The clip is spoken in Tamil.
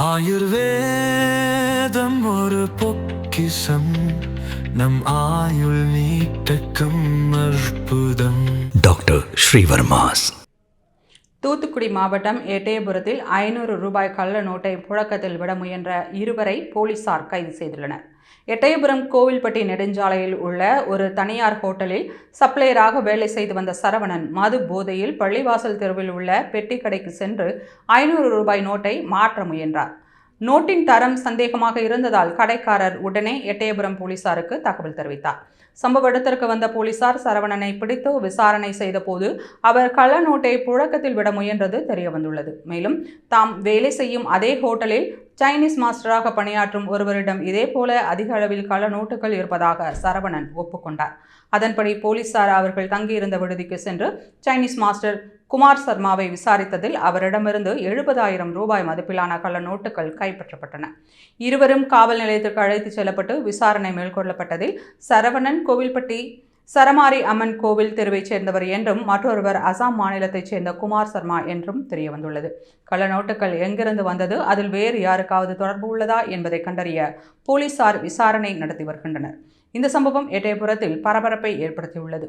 ஆயுர்வேதம் ஒரு பொக்கிசம் நம் ஆயுள் நீட்டக்கம் அற்புதம். டாக்டர் ஸ்ரீவர்மாஸ். தூத்துக்குடி மாவட்டம் எட்டயபுரத்தில் ஐநூறு ரூபாய் கள்ள நோட்டை புழக்கத்தில் விட முயன்ற இருவரை போலீசார் கைது செய்துள்ளனர். எட்டயபுரம் கோவில்பட்டி நெடுஞ்சாலையில் உள்ள ஒரு தனியார் ஹோட்டலில் சப்ளையராக வேலை செய்து வந்த சரவணன் மது போதையில் பள்ளிவாசல் தெருவில் உள்ள பெட்டி கடைக்கு சென்று ஐநூறு ரூபாய் நோட்டை மாற்ற முயன்றார். நோட்டின் தரம் சந்தேகமாக இருந்ததால் கடைக்காரர் உடனே எட்டயபுரம் போலீசாருக்கு தகவல் தெரிவித்தார். சம்பவ இடத்திற்கு வந்த போலீசார் சரவணனை பிடித்து விசாரணை செய்தபோது அவர் கள்ள நோட்டை புழக்கத்தில் விட முயன்றது தெரியவந்துள்ளது. மேலும் தாம் வேலை செய்யும் அதே ஹோட்டலில் சைனீஸ் மாஸ்டராக பணியாற்றும் ஒருவரிடம் இதேபோல அதிக அளவில் கள நோட்டுகள் இருப்பதாக சரவணன் ஒப்புக்கொண்டார். அதன்படி போலீசார் அவர்கள் தங்கியிருந்த விடுதிக்கு சென்று சைனீஸ் மாஸ்டர் குமார் சர்மாவை விசாரித்ததில் அவரிடமிருந்து எழுபதாயிரம் ரூபாய் மதிப்பிலான கள்ள நோட்டுகள் கைப்பற்றப்பட்டன. இருவரும் காவல் நிலையத்திற்கு அழைத்துச் செல்லப்பட்டு விசாரணை மேற்கொள்ளப்பட்டதில் சரவணன் கோவில்பட்டி சரமாரி அம்மன் கோவில் தெருவைச் சேர்ந்தவர் என்றும் மற்றொருவர் அசாம் மாநிலத்தைச் சேர்ந்த குமார் சர்மா என்றும் தெரியவந்துள்ளது. கள்ள நோட்டுகள் எங்கிருந்து வந்தது? அதில் வேறு யாருக்காவது தொடர்பு உள்ளதா என்பதை கண்டறிய போலீசார் விசாரணை நடத்தி வருகின்றனர். இந்த சம்பவம் எட்டயபுரத்தில் பரபரப்பை ஏற்படுத்தியுள்ளது.